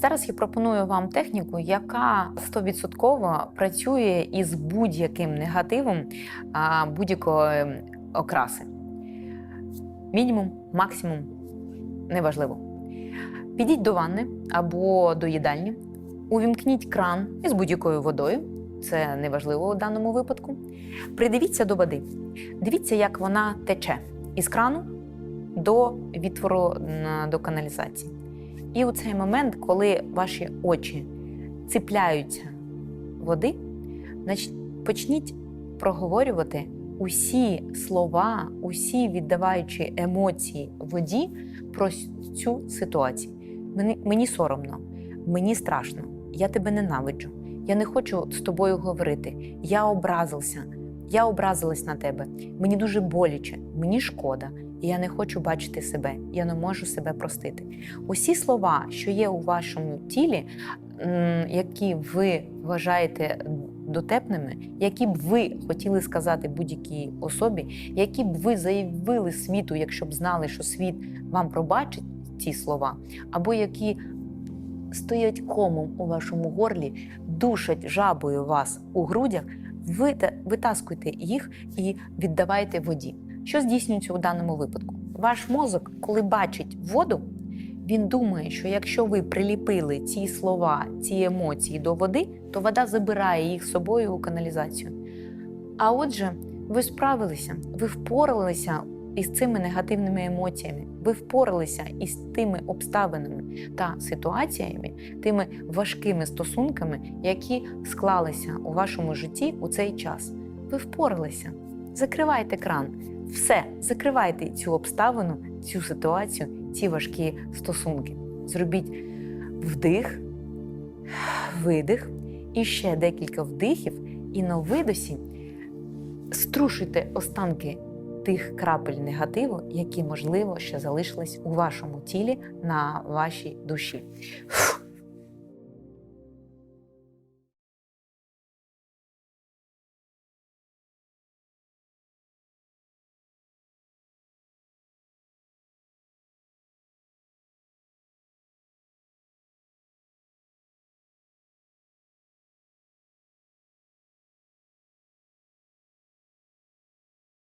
Зараз я пропоную вам техніку, яка 100% працює із будь-яким негативом будь-якої окраси. Мінімум, максимум неважливо. Підіть до ванни або до їдальні, увімкніть кран із будь-якою водою. Це неважливо у даному випадку. Придивіться до води. Дивіться, як вона тече із крану до відтвору до каналізації. І у цей момент, коли ваші очі ціпляються води, почніть проговорювати усі слова, усі віддаваючи емоції воді про цю ситуацію. Мені, мені соромно, мені страшно, я тебе ненавиджу, я не хочу з тобою говорити, я образився, я образилась на тебе, мені дуже боляче, мені шкода, я не хочу бачити себе, я не можу себе простити. Усі слова, що є у вашому тілі, які ви вважаєте дотепними, які б ви хотіли сказати будь-якій особі, які б ви заявили світу, якщо б знали, що світ вам пробачить ці слова, або які стоять комом у вашому горлі, душать жабою вас у грудях, ви та- витаскуйте їх і віддавайте воді. Що здійснюється у даному випадку? Ваш мозок, коли бачить воду, він думає, що якщо ви приліпили ці слова, ці емоції до води, то вода забирає їх з собою у каналізацію. А отже, ви справилися, ви впоралися із цими негативними емоціями, ви впоралися із тими обставинами та ситуаціями, тими важкими стосунками, які склалися у вашому житті у цей час. Ви впоралися. Закривайте кран. Все, закривайте цю обставину, цю ситуацію, ці важкі стосунки. Зробіть вдих, видих і ще декілька вдихів, і на видосі струшуйте останки тих крапель негативу, які, можливо, ще залишились у вашому тілі на вашій душі.